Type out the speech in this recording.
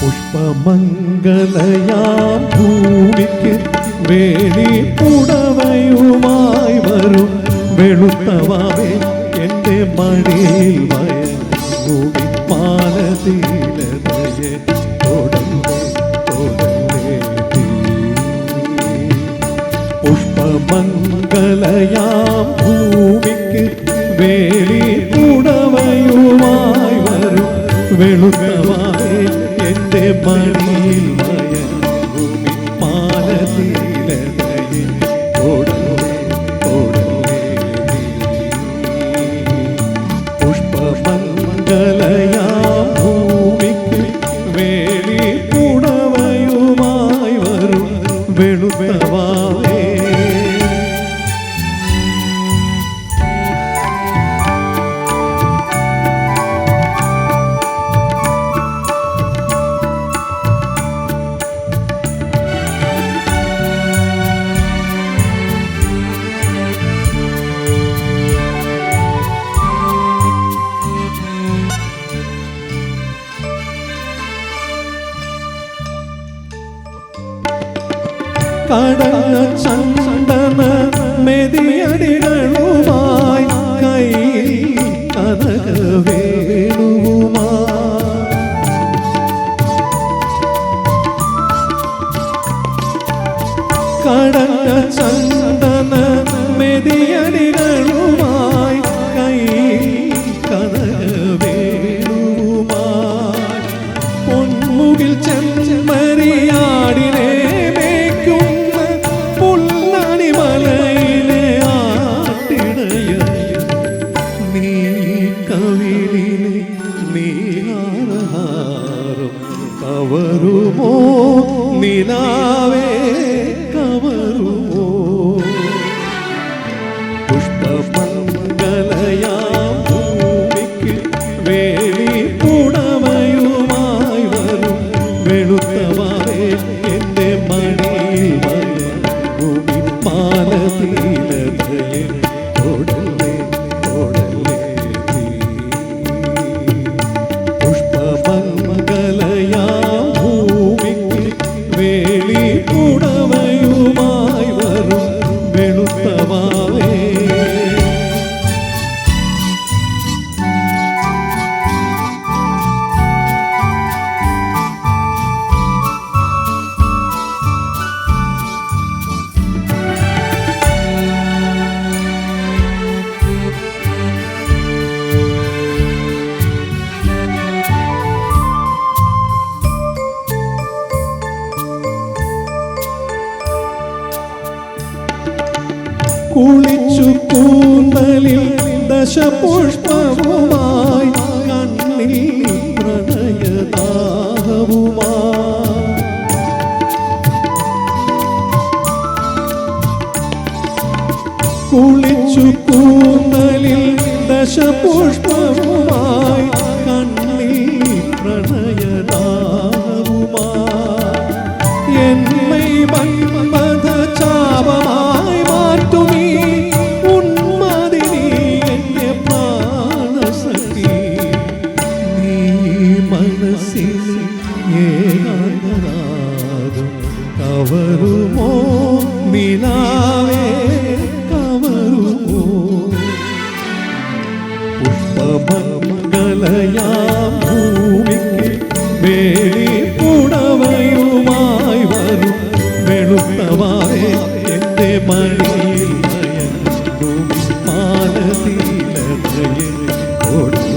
പുഷ്പമംഗലയാം വേണി പുടവയുമായി വരും വെളുത്തവാവേ എന്റെ മടിയിൽ. പുഷ്പമംഗലയാം ഭൂമിക്ക് വേലി ഉടവയുമായി വരും വെളുത്തവാറേ എന്റെ മണിയിൽ മയങ്ങുമി മാലതീലതയെ തൊടലേ തൊടലേ നീ. പുഷ്പമംഗലയാം ഭൂമിക്ക് വേലി ഉടവയുമായി വരും വെളുത്തവാറേ കടല ചന്ദന മെതിയടികളുമായി കയ്യിൽ വേണുമാ. കടന്ന ചന്ദന മെതിയടികളുമായി കവിളിലെ നീഹാരഹാരം കവറുമോ നിലാവേ വേലി ദശപുഷ്പവുമായി കണ്ണിൽ പ്രണയദാഹവുമായി. കുളിച്ചു കൂന്തലിൽ ദശപുഷ്പവുമായി മനസ്സിൽ ഏകാന്തനാകും കവറുമോ നിലാവേ കവറുമോ പുഷ്പമംഗലയാം ഭൂമിക്ക് വേലി പുടവയുമായി വരും. വെളുത്തവാറേ എന്റെ മണിയിൽ മാലതീലതയിൽ കൊടുക്കും